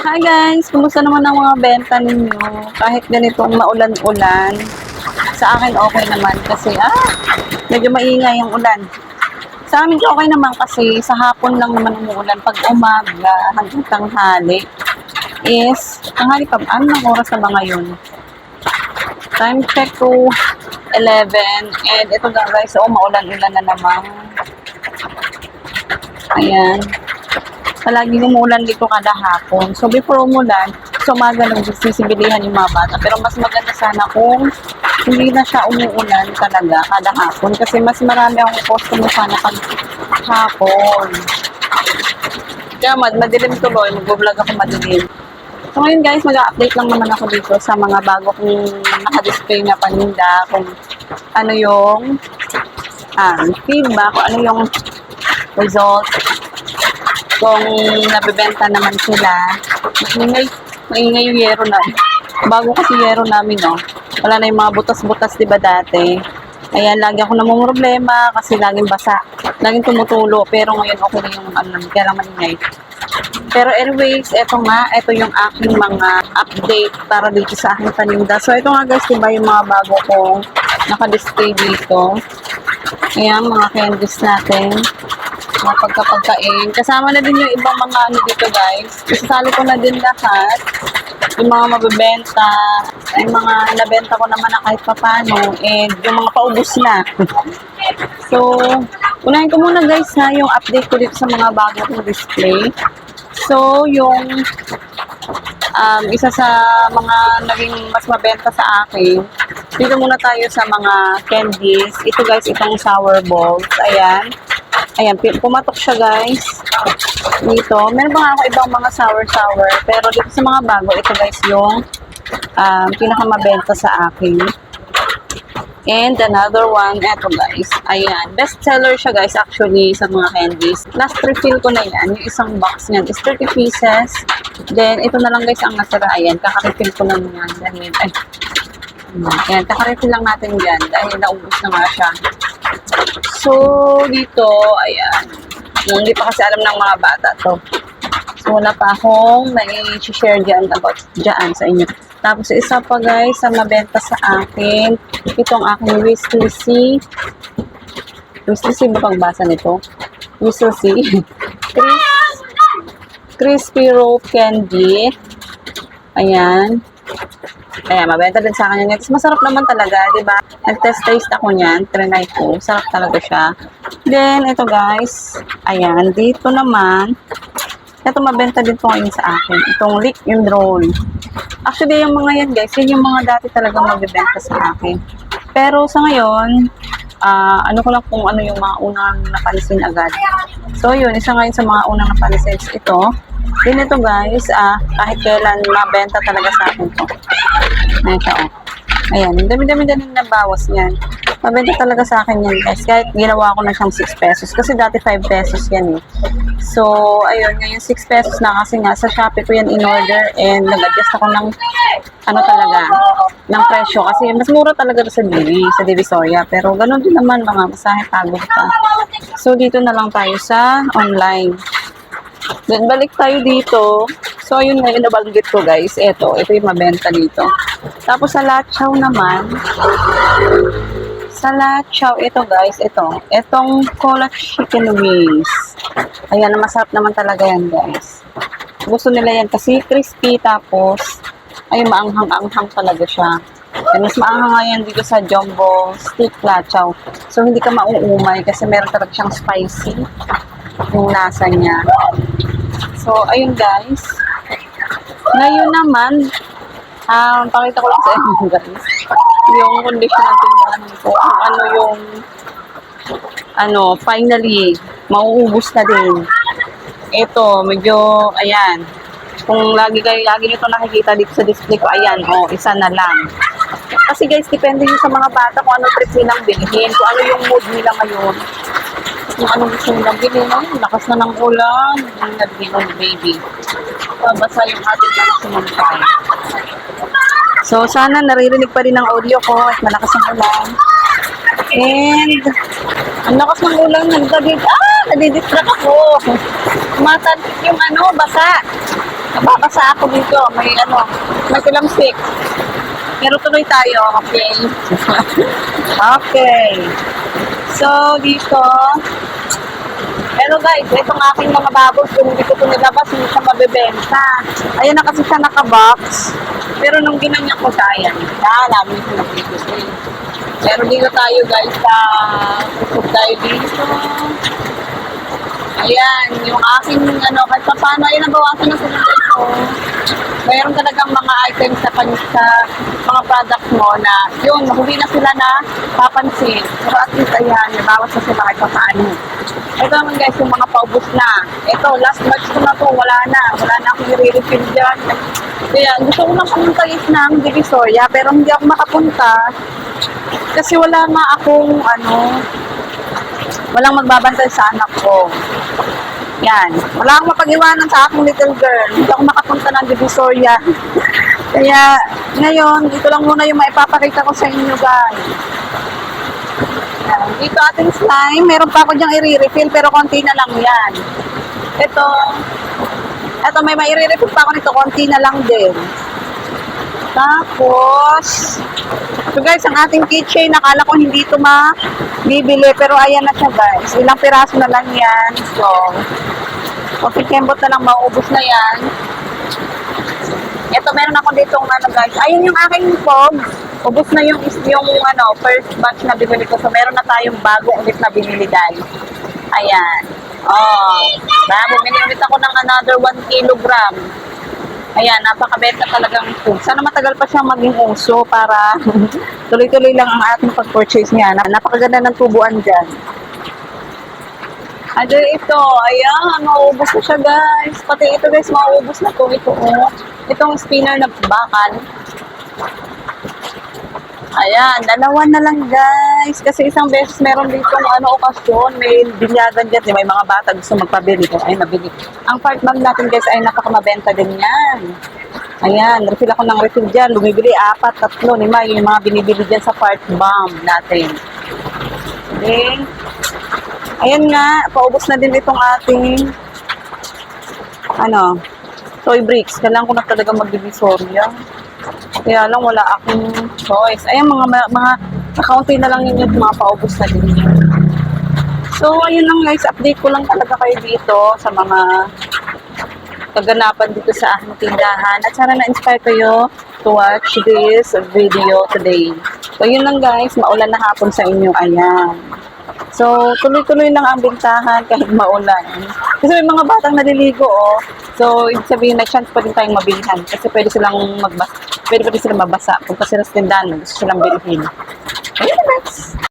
Hi guys! Kumusta naman ang mga benta ninyo? Kahit ganitong maulan-ulan, sa akin okay naman kasi ah, medyo maingay ang ulan. Sa amin okay naman kasi sa hapon lang naman umuulan. Pag umaga hanggang tanghali is, tanghali pa, ano ang oras na ba ngayon? Time check to 11 and ito nga guys, oh maulan-ulan na naman. Ayan palagi umuulan dito kada hapon. So, before umulan, so umaga lang sisibilihan yung mga bata. Pero mas maganda sana kung hindi na siya umuulan talaga kada hapon. Kasi mas marami akong customer sana pag hapon. Kaya mad madilim tuloy, mag-vlog ako madilim. So ngayon guys, mag-update lang naman ako dito sa mga bago kong naka-display na paninda, kung ano yung um, feedback, kung ano yung results kung nabebenta naman sila. Maingay, maingay yung yero na. Bago kasi yero namin, no. Wala na yung mga butas-butas, di ba dati? Ayan, lagi ako namang problema kasi laging basa. Laging tumutulo. Pero ngayon okay na yung ano, kaya lang maingay. Pero anyways, eto nga, eto yung aking mga update para dito sa aking paninda. So, ito nga guys, diba yung mga bago kong naka-display dito. Ayan, mga candies natin mga pagkapagkain. Kasama na din yung ibang mga ano dito guys. Isasali ko na din lahat. Yung mga mabibenta, yung mga nabenta ko naman na kahit papano, and yung mga paubos na. so, unahin ko muna guys ha, yung update ko dito sa mga bago kong display. So, yung um, isa sa mga naging mas mabenta sa akin, dito muna tayo sa mga candies. Ito guys, itong sour balls. Ayan. Ayan, pumatok siya guys. Dito. Meron pa nga ako ibang mga sour-sour. Pero dito sa mga bago, ito guys yung um, pinakamabenta sa akin. And another one, eto guys. Ayan. Best seller siya guys actually sa mga candies. Last refill ko na yan. Yung isang box niyan is 30 pieces. Then, ito na lang guys ang natira. Ayan. Kaka-refill ko lang yan. Dahil, ay. Ayan. Kaka-refill lang natin yan. Dahil naubos na nga siya. So, dito, ayan. Yung Hindi pa kasi alam ng mga bata to. So, wala pa akong mai-share dyan about dyan sa inyo. Tapos, isa pa guys, sa mabenta sa akin, itong aking. Whistler C ba pagbasa nito? Whistler C. Cris Crispy Rope Candy. Ayan. Ayan, mabenta din sa akin yun. Tapos masarap naman talaga, di ba? Nag-test taste ako niyan, trinay ko. Sarap talaga siya. Then, ito guys. Ayan, dito naman. Ito mabenta din po ngayon sa akin. Itong lick and roll. Actually, yung mga yan guys, yun yung mga dati talaga magbebenta sa akin. Pero sa ngayon, ah, ano ko lang kung ano yung mga unang napansin agad. So yun, isa ngayon sa mga unang napansin ito. Din ito guys, ah, kahit kailan mabenta talaga sa akin to. Siya, oh. Ayan, dami-dami din na bawas niyan. Mabenta talaga sa akin yan guys. Kahit ginawa ko na siyang 6 pesos. Kasi dati 5 pesos yan eh. So, ayun, ngayon 6 pesos na kasi nga sa Shopee ko yan in order and nag-adjust ako ng ano talaga, ng presyo. Kasi mas mura talaga sa Divi, sa Divisoria. Pero ganun din naman mga masahe pagod pa. So, dito na lang tayo sa online. Then, balik tayo dito. So, ayun nga yung nabanggit ko, guys. Ito, ito yung mabenta dito. Tapos, sa Lachaw naman, sa Lachaw, ito guys, ito. Itong cola chicken wings. Ayan, masarap naman talaga yan, guys. Gusto nila yan kasi crispy, tapos, ay maanghang-anghang talaga siya. And mas maanghang nga yan dito sa jumbo stick Lachaw. So, hindi ka mauumay kasi meron talaga siyang spicy yung lasa niya. So, ayun guys. Ngayon naman, um, pakita ko lang sa inyo guys. Yung condition ng tindahan ko. Kung ano yung, ano, finally, mauubos na din. Ito, medyo, ayan. Kung lagi kayo, lagi nyo ito nakikita dito sa display ko, ayan, oh, isa na lang. Kasi guys, depende yun sa mga bata kung ano trip nilang bilhin, kung ano yung mood nila ngayon kung anong gusto nilang bilhin. Lakas na ng ulan. Yung nag-bilong baby. Babasa yung ating mga sumuntay. So, sana naririnig pa rin ang audio ko at malakas ang ulan. And, ang lakas ng ulan, nagdadid, ah, nadidistract ako. Matalpik yung ano, basa. Nababasa ako dito. May ano, may silamsik. Pero tuloy tayo, okay? okay. So, dito, pero guys, itong aking mga babos, kung hindi ko ito nilabas, hindi siya mabebenta. Ayan na kasi siya nakabox. Pero nung ginanyan ko siya, ayan, naalamin ko na dito. Pero dito tayo guys, sa kusog tayo dito. Ayan, yung aking ano, kahit pa paano, ayun, nabawasan na sila dito. Mayroon talagang mga items sa, pan, sa mga products mo na, yun, huli na sila na papansin. Pero at least, ayan, nabawas na sila kahit pa paano. Ito naman guys, yung mga paubos na. Ito, last batch ko na to, wala na. Wala na akong i-refill dyan. Kaya gusto ko na pumunta is ng Divisoria, pero hindi ako makapunta. Kasi wala nga akong, ano, walang magbabantay sa anak ko. Yan. Wala akong mapag-iwanan sa aking little girl. Hindi ako makapunta ng Divisoria. Kaya, ngayon, dito lang muna yung maipapakita ko sa inyo, guys. Yan. Dito ating slime, meron pa ako diyang i-refill, pero konti na lang yan. Ito, ito may mai-refill pa ako nito, konti na lang din. Tapos, so guys, ang ating keychain, nakala ko hindi ito mabibili, pero ayan na siya guys. Ilang piraso na lang yan. So, okay, kembot na lang, maubos na yan. Ito, meron ako dito ano guys. Ayun yung aking fog. Ubus na yung, yung ano, first batch na binili ko. So, meron na tayong bago ulit na binili guys. Ayan. Oh, diba? Bumili ulit ako ng another 1 kilogram. Ayan, napakabenta talagang food. Sana matagal pa siyang maging uso para tuloy-tuloy lang ang ating pag-purchase niya. Na- Napakaganda ng tubuan dyan. Ano ito? Ayan, mauubos na siya guys. Pati ito guys, mauubos na to. Ito oh. Itong spinner na bakal. Ayan, dalawa na lang guys. Kasi isang beses meron dito ano okasyon, may binyagan dyan. May mga bata gusto magpabili ko. Ay, nabili. Ang part bag natin guys ay napakamabenta din yan. Ayan, refill ako ng refill dyan. Bumibili apat, tatlo, lima. Yung mga binibili dyan sa part bomb natin. Okay. Ayan nga, paubos na din itong ating ano, toy bricks. Kailangan ko na talaga magdivisorya. Kaya lang wala akong choice. Ayan, mga, mga, mga kakaunti na lang yun yung mga na din. So, ayun lang guys, update ko lang talaga kayo dito sa mga kaganapan dito sa aking tindahan. At sana na-inspire kayo to watch this video today. So, yun lang guys, maulan na hapon sa inyo. Ayan. So, tuloy-tuloy lang ang bintahan kahit maulan. Kasi may mga batang naliligo, oh. So, ibig sabihin, may chance pa din tayong mabilihan. Kasi pwede silang magbasa. Pwede pa din silang mabasa. Kung pa sila sa tindahan, gusto silang bilhin. Ayun, next.